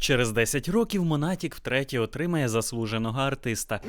Через 10 років Монатік втретє отримає заслуженого артиста.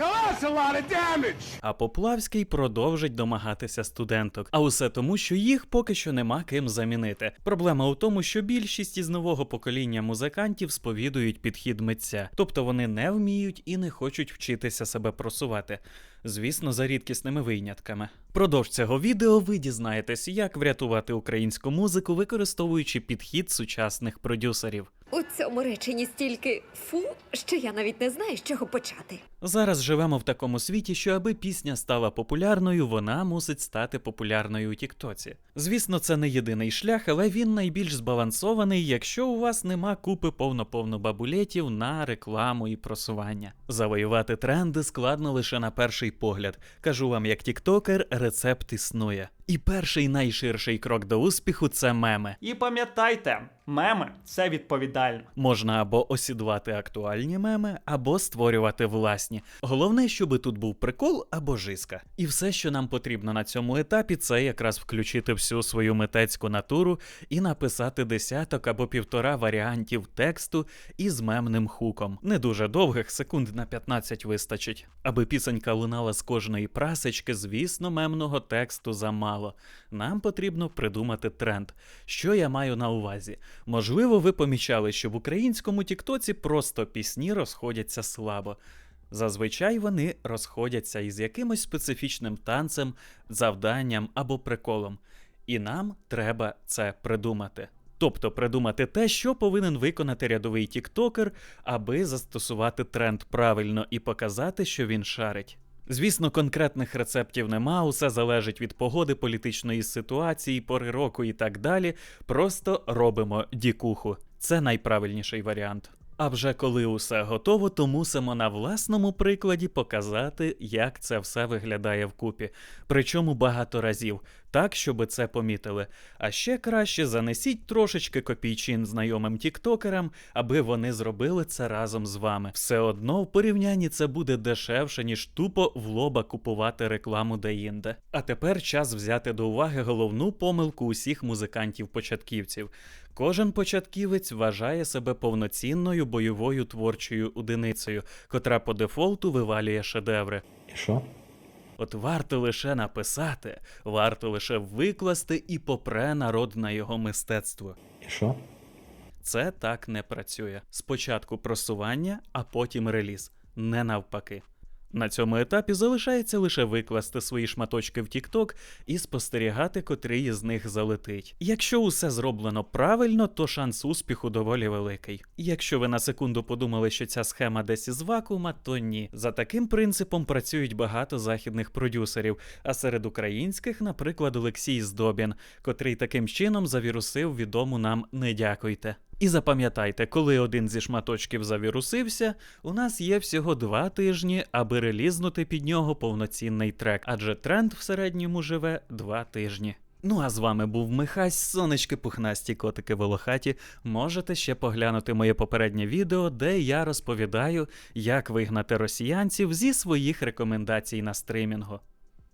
А Поплавський продовжить домагатися студенток. А усе тому, що їх поки що нема ким замінити. Проблема у тому, що більшість із нового покоління музикантів сповідують підхід митця, тобто вони не вміють і не хочуть вчитися себе просувати. Звісно, за рідкісними винятками. Продовж цього відео ви дізнаєтесь, як врятувати українську музику, використовуючи підхід сучасних продюсерів. У цьому реченні стільки фу, що я навіть не знаю, з чого почати. Зараз живемо в такому світі, що аби пісня стала популярною, вона мусить стати популярною у Тіктоці. Звісно, це не єдиний шлях, але він найбільш збалансований, якщо у вас нема купи повно-повно бабулетів на рекламу і просування. Завоювати тренди складно лише на перший погляд. Кажу вам, як тіктокер, рецепт існує. І перший найширший крок до успіху це меми. І пам'ятайте, меми це відповідально. Можна або осідувати актуальні меми, або створювати власні. Головне, щоби тут був прикол або жизка. І все, що нам потрібно на цьому етапі, це якраз включити всю свою митецьку натуру і написати десяток або півтора варіантів тексту із мемним хуком. Не дуже довгих, секунд на 15 вистачить. Аби пісенька лунала з кожної прасечки, звісно, мемного тексту замало. Нам потрібно придумати тренд. Що я маю на увазі? Можливо, ви помічали, що в українському Тіктоці просто пісні розходяться слабо. Зазвичай вони розходяться із якимось специфічним танцем, завданням або приколом. І нам треба це придумати. Тобто придумати те, що повинен виконати рядовий тіктокер, аби застосувати тренд правильно і показати, що він шарить. Звісно, конкретних рецептів нема, усе залежить від погоди, політичної ситуації, пори року і так далі. Просто робимо дікуху. Це найправильніший варіант. А вже коли усе готово, то мусимо на власному прикладі показати, як це все виглядає вкупі. Причому багато разів, так, щоб це помітили. А ще краще занесіть трошечки копійчин знайомим тіктокерам, аби вони зробили це разом з вами. Все одно в порівнянні це буде дешевше, ніж тупо в лоба купувати рекламу деінде. А тепер час взяти до уваги головну помилку усіх музикантів-початківців. Кожен початківець вважає себе повноцінною бойовою творчою одиницею, котра по дефолту вивалює шедеври. І що? От варто лише написати, варто лише викласти і попре народ на його мистецтво. І що? Це так не працює. Спочатку просування, а потім реліз. Не навпаки. На цьому етапі залишається лише викласти свої шматочки в TikTok і спостерігати, котрий із них залетить. Якщо усе зроблено правильно, то шанс успіху доволі великий. Якщо ви на секунду подумали, що ця схема десь із вакуума, то ні. За таким принципом працюють багато західних продюсерів, а серед українських, наприклад, Олексій Здобін, котрий таким чином завірусив відому нам не дякуйте. І запам'ятайте, коли один зі шматочків завірусився, у нас є всього два тижні, аби релізнути під нього повноцінний трек, адже тренд в середньому живе два тижні. Ну а з вами був Михась, сонечки пухнасті котики волохаті. Можете ще поглянути моє попереднє відео, де я розповідаю, як вигнати росіянців зі своїх рекомендацій на стримінгу.